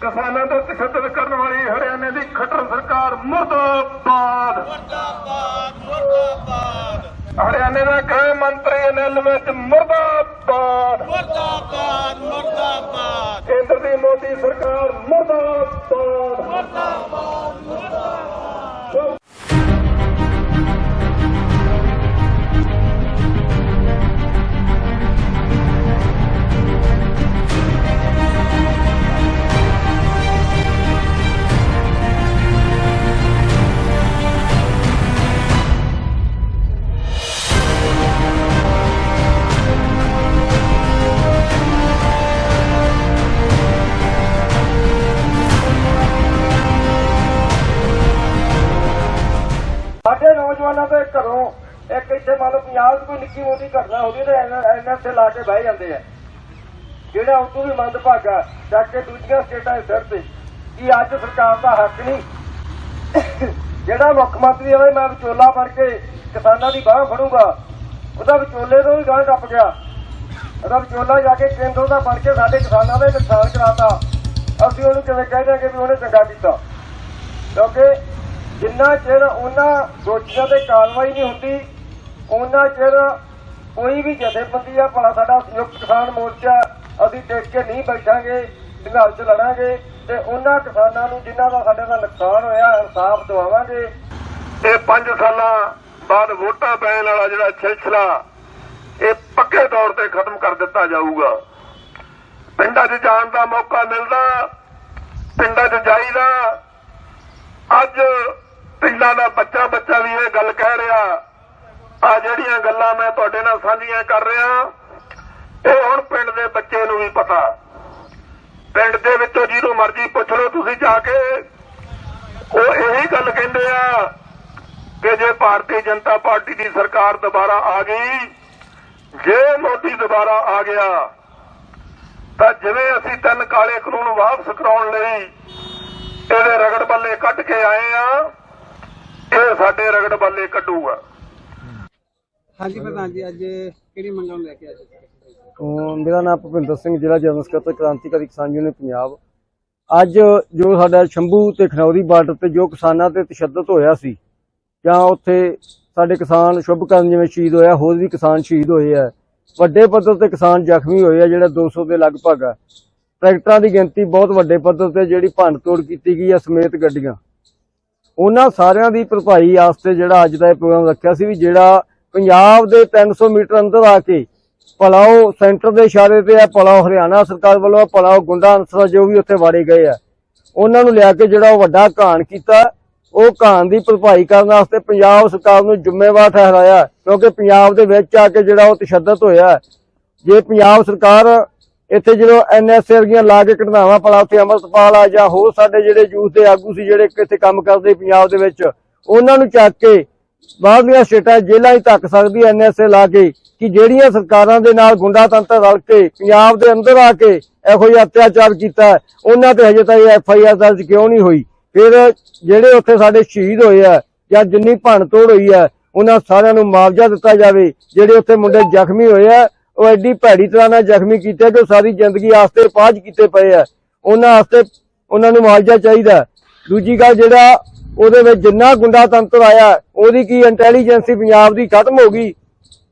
ਕਿਸਾਨਾਂ ਤੇ ਤਸ਼ੱਦਦ ਕਰਨ ਵਾਲੀ ਹਰਿਆਣੇ ਦੀ ਖੱਟਰ ਸਰਕਾਰ ਮੁਰਦਾਬਾਦ ਮੁਰਦਾਬਾਦ ਮੁਰਦਾਬਾਦ। ਹਰਿਆਣੇ ਦਾ ਗ੍ਰਹਿ ਮੰਤਰੀ ਅਨਿਲ ਵਿੱਚ ਮੁਰਦਾਬਾਦ। ਨੌਜਵਾਨਾਂ ਦੇ ਘਰੋਂ ਇੱਕ ਇੱਥੇ ਮੰਨ ਲਓ ਪੰਜਾਬ 'ਚ ਕੋਈ ਨਿੱਕੀ ਮੋਟੀ ਘਟਨਾ ਹੁੰਦੀ ਤੇ ਐਨਐਫ ਲਾ ਕੇ ਬਹਿ ਜਾਂਦੇ ਆ। ਜਿਹੜਾ ਉਤੋਂ ਵੀ ਮੰਦ ਭਾਗਾ ਚੱਕ ਕੇ ਦੂਜੀਆਂ ਸਟੇਟਾਂ ਦੇ ਸਿਰ ਤੇ। ਕੀ ਅੱਜ ਸਰਕਾਰ ਦਾ ਹੱਕ ਨਹੀਂ? ਜਿਹੜਾ ਮੁੱਖ ਮੰਤਰੀ ਆਵੇ ਮੈਂ ਵਿਚੋਲਾ ਬਣ ਕੇ ਕਿਸਾਨਾਂ ਦੀ ਬਾਹ ਫੜੂਗਾ। ਉਹਦਾ ਵਿਚੋਲੇ ਤੋਂ ਵੀ ਗਾਂ ਟੱਪ ਗਿਆ। ਉਹਦਾ ਵਿਚੋਲਾ ਜਾ ਕੇ ਕੇਂਦਰ ਦਾ ਬਣ ਕੇ ਸਾਡੇ ਕਿਸਾਨਾਂ ਦਾ ਨੁਕਸਾਨ ਕਰਾਤਾ। ਅਸੀਂ ਉਹਨੂੰ ਕਿਵੇਂ ਕਹਿ ਦਾਂਗੇ ਵੀ ਉਹਨੇ ਚੰਗਾ ਕੀਤਾ? ਕਿਉਂਕਿ ਜਿੰਨਾ ਚਿਰ ਉਹਨਾਂ ਦੋਸ਼ੀਆਂ ਤੇ ਕਾਰਵਾਈ ਨਹੀਂ ਹੁੰਦੀ ਉਹਨਾਂ ਚਿਰ ਕੋਈ ਵੀ ਜਥੇਬੰਦੀ ਆ, ਭਲਾ ਸਾਡਾ ਸੰਯੁਕਤ ਕਿਸਾਨ ਮੋਰਚਾ, ਅਸੀਂ ਟਿਕ ਕੇ ਨਹੀਂ ਬੈਠਾਂਗੇ ਸੰਘਰਸ਼ ਲੜਾਂਗੇ, ਤੇ ਉਹਨਾਂ ਕਿਸਾਨਾਂ ਨੂੰ ਜਿਨ੍ਹਾਂ ਦਾ ਸਾਡੇ ਦਾ ਨੁਕਸਾਨ ਹੋਇਆ, ਇਨਸਾਫ ਦਿਵਾਵਾਂਗੇ। ਇਹ 5 ਸਾਲਾਂ ਬਾਅਦ ਵੋਟਾਂ ਪੈਣ ਵਾਲਾ ਜਿਹੜਾ ਸਿਲਸਿਲਾ, ਇਹ ਪੱਕੇ ਤੌਰ ਤੇ ਖਤਮ ਕਰ ਦਿੱਤਾ ਜਾਊਗਾ। ਪਿੰਡਾਂ 'ਚ ਜਾਣ ਦਾ ਮੌਕਾ ਮਿਲਦਾ, ਪਿੰਡਾਂ 'ਚ ਜਾਈਦਾ, ਅੱਜ ਪਿੰਡਾਂ ਦਾ ਬੱਚਾ ਬੱਚਾ ਵੀ ਇਹ ਗੱਲ ਕਹਿ ਰਿਹਾ। ਆ ਜਿਹੜੀਆਂ ਗੱਲਾਂ ਮੈਂ ਤੁਹਾਡੇ ਨਾਲ ਸਾਂਝੀਆਂ ਕਰ ਰਿਹਾ, ਇਹ ਹੁਣ ਪਿੰਡ ਦੇ ਬੱਚੇ ਨੂੰ ਵੀ ਪਤਾ। ਪਿੰਡ ਦੇ ਵਿੱਚੋਂ ਜਿਹਨੂੰ ਮਰਜ਼ੀ ਪੁੱਛ ਲਓ ਤੁਸੀਂ ਜਾ ਕੇ। ਉਹ ਇਹੀ ਗੱਲ ਕਹਿੰਦੇ ਆ ਕਿ ਜੇ ਭਾਰਤੀ ਜਨਤਾ ਪਾਰਟੀ ਦੀ ਸਰਕਾਰ ਦੁਬਾਰਾ ਆ ਗਈ, ਜੇ ਮੋਦੀ ਦੁਬਾਰਾ ਆ ਗਿਆ, ਤਾਂ ਜਿਵੇਂ ਅਸੀਂ ਤਿੰਨ ਕਾਲੇ ਕਾਨੂੰਨ ਵਾਪਸ ਕਰਾਉਣ ਲਈ ਇਹਦੇ ਰਗੜ ਬੱਲੇ ਕੱਢ ਕੇ ਆਏ ਆ ਇਹ ਸਾਡੇ ਰਗੜ ਬੱਲੇ ਕੱਢੂਗਾ। ਹਾਂਜੀ ਪ੍ਰਧਾਨ ਜੀ ਅੱਜ ਕਿਹੜੀ ਮੰਗਾਂ ਨੂੰ ਲੈ ਕੇ ਆਏ ਜੀ? ਅਹ ਮੇਰਾ ਨਾਮ ਭੁਪਿੰਦਰ ਸਿੰਘ ਜ਼ਿਲ੍ਹਾ ਜਨਰਲ ਸਕੱਤਰ ਕ੍ਰਾਂਤੀਕਾਰੀ ਕਿਸਾਨ ਯੂਨੀਅਨ ਪੰਜਾਬ। ਅੱਜ ਜੋ ਸਾਡਾ ਸ਼ੰਭੂ ਤੇ ਖਨੌਰੀ ਬਾਰਡਰ ਤੇ ਜੋ ਕਿਸਾਨਾਂ ਤੇ ਤਸ਼ੱਦਦ ਹੋਇਆ ਸੀ ਜਾਂ ਉੱਥੇ ਸਾਡੇ ਕਿਸਾਨ ਸ਼ੁਭਕਰਨ ਜਿਵੇਂ ਸ਼ਹੀਦ ਹੋਇਆ ਹੋਰ ਵੀ ਕਿਸਾਨ ਸ਼ਹੀਦ ਹੋਏ ਆ। ਵੱਡੇ ਪੱਧਰ ਤੇ ਕਿਸਾਨ ਜ਼ਖਮੀ ਹੋਏ ਆ ਜਿਹੜਾ 200 ਦੇ ਲਗਭਗ ਆ। ਟਰੈਕਟਰਾਂ ਦੀ ਗਿਣਤੀ ਬਹੁਤ ਵੱਡੇ ਪੱਧਰ ਤੇ ਜਿਹੜੀ ਭੰਨ ਤੋੜ ਕੀਤੀ ਗਈ ਆ ਸਮੇਤ ਗੱਡੀਆਂ। ਉਹਨਾਂ ਸਾਰਿਆਂ ਦੀ ਭਰਪਾਈ ਵਾਸਤੇ ਜਿਹੜਾ ਅੱਜ ਦਾ ਇਹ ਪ੍ਰੋਗਰਾਮ ਰੱਖਿਆ ਸੀ ਵੀ ਜਿਹੜਾ ਪੰਜਾਬ ਦੇ 300 ਮੀਟਰ ਅੰਦਰ ਆ ਕੇ ਪਲਾਓ ਸੈਂਟਰ ਦੇ ਇਸ਼ਾਰੇ ਤੇ ਆ, ਪਲਾਓ ਹਰਿਆਣਾ ਸਰਕਾਰ ਵੱਲੋਂ ਪਲਾਓ ਗੁੰਡਾ ਅਨਸਰ ਜੋ ਵੀ ਉੱਥੇ ਵਾੜੇ ਗਏ ਆ। ਉਹਨਾਂ ਨੂੰ ਲਿਆ ਕੇ ਜਿਹੜਾ ਉਹ ਵੱਡਾ ਘਾਣ ਕੀਤਾ, ਉਹ ਘਾਣ ਦੀ ਭਰਪਾਈ ਕਰਨ ਵਾਸਤੇ ਪੰਜਾਬ ਸਰਕਾਰ ਨੂੰ ਜ਼ਿੰਮੇਵਾਰ ਠਹਿਰਾਇਆ, ਕਿਉਂਕਿ ਪੰਜਾਬ ਦੇ ਵਿੱਚ ਆ ਕੇ ਜਿਹੜਾ ਉਹ ਤਸ਼ੱਦਦ ਹੋਇਆ। ਜੇ ਪੰਜਾਬ ਸਰਕਾਰ ਇੱਥੇ ਜਦੋਂ ਐਨਐਸਏ ਵਰਗੀਆਂ ਲਾ ਕੇ ਘਟਨਾਵਾਂ ਪਲਾ ਉੱਥੇ ਅਮਰਤਪਾਲ ਆ ਜਾਂ ਹੋਰ ਸਾਡੇ ਜਿਹੜੇ ਯੂਥ ਦੇ ਆਗੂ ਸੀ ਜਿਹੜੇ ਇੱਥੇ ਕੰਮ ਕਰਦੇ ਪੰਜਾਬ ਦੇ ਵਿੱਚ, ਉਹਨਾਂ ਨੂੰ ਚੱਕ ਕੇ ਬਾਹਰਲੀਆਂ ਸਟੇਟਾਂ ਜੇਲ੍ਹਾਂ 'ਚ ਧੱਕ ਸਕਦੀ ਐਨਐਸਏ ਲਾ ਕੇ ਕਿ ਜਿਹੜੀਆਂ ਸਰਕਾਰਾਂ ਦੇ ਨਾਲ ਗੁੰਡਾ ਰਲ ਕੇ ਪੰਜਾਬ ਦੇ ਅੰਦਰ ਆ ਕੇ ਇਹੋ ਜਿਹਾ ਅਤਿਆਚਾਰ ਕੀਤਾ, ਉਹਨਾਂ ਤੇ ਹਜੇ ਤਾਈਂ ਐਫਆਈਆਰ ਦਰਜ ਕਿਉਂ ਨਹੀਂ ਹੋਈ? ਫਿਰ ਜਿਹੜੇ ਉੱਥੇ ਸਾਡੇ ਸ਼ਹੀਦ ਹੋਏ ਆ ਜਾਂ ਜਿੰਨੀ ਭੰਨ ਤੋੜ ਹੋਈ ਆ, ਉਹਨਾਂ ਸਾਰਿਆਂ ਨੂੰ ਮੁਆਵਜ਼ਾ ਦਿੱਤਾ ਜਾਵੇ, ਜਿਹੜੇ ਉੱਥੇ ਮੁੰਡੇ ਜ਼ਖਮੀ ਹੋਏ ਆ ਉਹ ਐਡੀ ਭੈੜੀ ਤਰ੍ਹਾਂ ਨਾਲ ਜ਼ਖਮੀ ਕੀਤਾ ਕਿ ਸਾਰੀ ਜ਼ਿੰਦਗੀ ਆਸਤੇ ਪਾਜ ਕੀਤੇ ਪਏ ਆ। ਉਹਨਾਂ ਵਾਸਤੇ ਉਹਨਾਂ ਨੂੰ ਮੁਆਵਜ਼ਾ ਚਾਹੀਦਾ। ਦੂਜੀ ਗੱਲ ਜਿਹੜਾ ਉਹਦੇ ਵਿੱਚ ਜਿੰਨਾ ਗੁੰਡਾ ਤੰਤਰ ਆਇਆ, ਉਹਦੀ ਕੀ ਇੰਟੈਲੀਜੈਂਸੀ ਪੰਜਾਬ ਦੀ ਖਤਮ ਹੋ ਗਈ।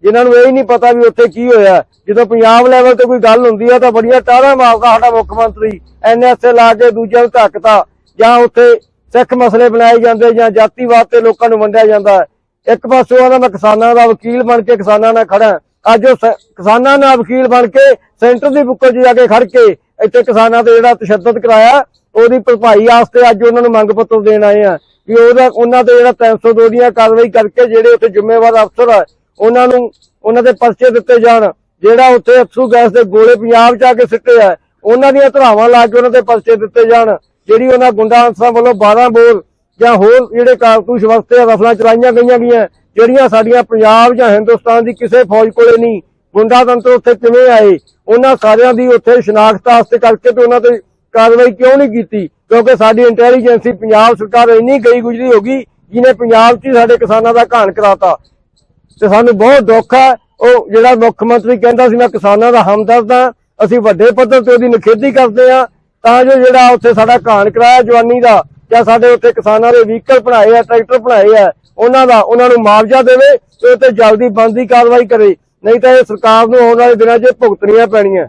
ਜਿਨ੍ਹਾਂ ਨੂੰ ਇਹ ਹੀ ਨਹੀਂ ਪਤਾ ਵੀ ਉੱਥੇ ਕੀ ਹੋਇਆ। ਜਦੋਂ ਪੰਜਾਬ ਲੈਵਲ ਤੇ ਕੋਈ ਗੱਲ ਹੁੰਦੀ ਆ, ਤਾਂ ਬੜੀਆਂ ਟਾਰਾਂ ਮਾਰਦਾ ਸਾਡਾ ਮੁੱਖ ਮੰਤਰੀ। ਐਨਐਸਏ ਲਾ ਕੇ ਦੂਜਿਆਂ ਨੂੰ ਧੱਕਤਾ। ਜਾਂ ਉੱਥੇ ਸਿੱਖ ਮਸਲੇ ਬਣਾਏ ਜਾਂਦੇ, ਜਾਂ ਜਾਤੀਵਾਦ ਤੇ ਲੋਕਾਂ ਨੂੰ ਵੰਡਿਆ ਜਾਂਦਾ। ਇੱਕ ਪਾਸੋਂ ਆਦਾ ਮੈਂ ਕਿਸਾਨਾਂ ਦਾ ਵਕੀਲ ਬਣ ਕੇ ਕਿਸਾਨਾਂ ਨਾਲ ਖੜਾ ਅੱਜ ਉਹ ਕਿਸਾਨਾਂ ਨਾਲ ਵਕੀਲ ਬਣ ਕੇ ਸੈਂਟਰ ਦੀ ਬੁੱਕਲ 'ਚ ਜਾ ਕੇ ਖੜ ਕੇ ਇੱਥੇ ਕਿਸਾਨਾਂ ਤੇ ਜਿਹੜਾ ਤਸ਼ੱਦਦ ਕਰਾਇਆ, ਉਹਦੀ ਭਰਪਾਈ ਵਾਸਤੇ ਅੱਜ ਉਹਨਾਂ ਨੂੰ ਮੰਗ ਪੱਤਰ ਦੇਣ ਆਏ ਆ ਕਿ ਉਹਦਾ, ਉਹਨਾਂ ਤੇ ਜਿਹੜਾ 302 ਦੀਆਂ ਕਾਰਵਾਈ ਕਰਕੇ ਜਿਹੜੇ ਉੱਥੇ ਜ਼ਿੰਮੇਵਾਰ ਅਫਸਰ ਆ, ਉਹਨਾਂ ਨੂੰ, ਉਹਨਾਂ ਦੇ ਪਰਚੇ ਦਿੱਤੇ ਜਾਣ। ਜਿਹੜਾ ਉੱਥੇ ਅਫਸੂ ਗੈਸ ਦੇ ਗੋਲੇ ਪੰਜਾਬ 'ਚ ਆ ਕੇ ਸਿੱਟੇ ਆ, ਉਹਨਾਂ ਦੀਆਂ ਧਰਾਵਾਂ ਲਾ ਕੇ ਉਹਨਾਂ ਦੇ ਪਰਚੇ ਦਿੱਤੇ ਜਾਣ। ਜਿਹੜੀ ਉਹਨਾਂ ਗੁੰਡਾ ਅੰਸਰਾਂ ਵੱਲੋਂ 12 ਬੋਰ ਜਾਂ ਹੋਰ ਜਿਹੜੇ ਕਾਰਤੂਸ ਵਾਸਤੇ ਰਫਲਾਂ ਚਲਾਈਆਂ ਗਈਆਂ ਗਈਆਂ ਜਿਹੜੀਆਂ ਸਾਡੀਆਂ ਪੰਜਾਬ ਜਾਂ ਹਿੰਦੁਸਤਾਨ ਦੀ ਕਿਸੇ ਫੌਜ ਕੋਲੇ ਨਹੀਂ ਗੁੰਡਾ ਉੱਥੇ ਕਿਵੇਂ ਆਏ? ਉਹਨਾਂ ਸਾਰਿਆਂ ਦੀ ਉੱਥੇ ਸ਼ਨਾਖਤ ਵਾਸਤੇ ਕਰਕੇ ਤੇ ਉਹਨਾਂ ਤੇ ਕਾਰਵਾਈ ਕਿਉਂ ਨਹੀਂ ਕੀਤੀ? ਕਿਉਂਕਿ ਸਾਡੀ ਇੰਟੈਲੀਜੈਂਸੀ ਪੰਜਾਬ ਸਰਕਾਰ ਇੰਨੀ ਗਈ ਗੁਜਰੀ ਹੋ ਗਈ, ਜਿਹਨੇ ਪੰਜਾਬ 'ਚ ਹੀ ਸਾਡੇ ਕਿਸਾਨਾਂ ਦਾ ਘਾਣ ਕਰਾਤਾ। ਤੇ ਸਾਨੂੰ ਬਹੁਤ ਦੁੱਖ ਹੈ, ਉਹ ਜਿਹੜਾ ਮੁੱਖ ਮੰਤਰੀ ਕਹਿੰਦਾ ਸੀ, ਮੈਂ ਕਿਸਾਨਾਂ ਦਾ ਹਮਦਰਦ ਹਾਂ, ਅਸੀਂ ਵੱਡੇ ਪੱਧਰ ਤੇ ਉਹਦੀ ਨਿਖੇਧੀ ਕਰਦੇ ਆ ਤਾਂ ਜੋ ਜਿਹੜਾ ਉੱਥੇ ਸਾਡਾ ਘਾਣ ਕਰਾਇਆ ਜਵਾਨੀ ਦਾ ਜਾਂ ਸਾਡੇ ਉੱਥੇ ਕਿਸਾਨਾਂ ਦੇ ਵਹੀਕਲ ਬਣਾਏ ਆ, ਟਰੈਕਟਰ ਬਣਾਏ ਆ, ਉਹਨਾਂ ਦਾ, ਉਹਨਾਂ ਨੂੰ ਮੁਆਵਜ਼ਾ ਦੇਵੇ ਤੇ ਉੱਤੇ ਜਲਦੀ ਬੰਦੀ ਕਾਰਵਾਈ ਕਰੇ। ਨਹੀਂ ਤਾਂ ਇਹ ਸਰਕਾਰ ਨੂੰ ਆਉਣ ਵਾਲੇ ਦਿਨਾਂ 'ਚ ਭੁਗਤਣੀਆਂ ਪੈਣੀਆਂ।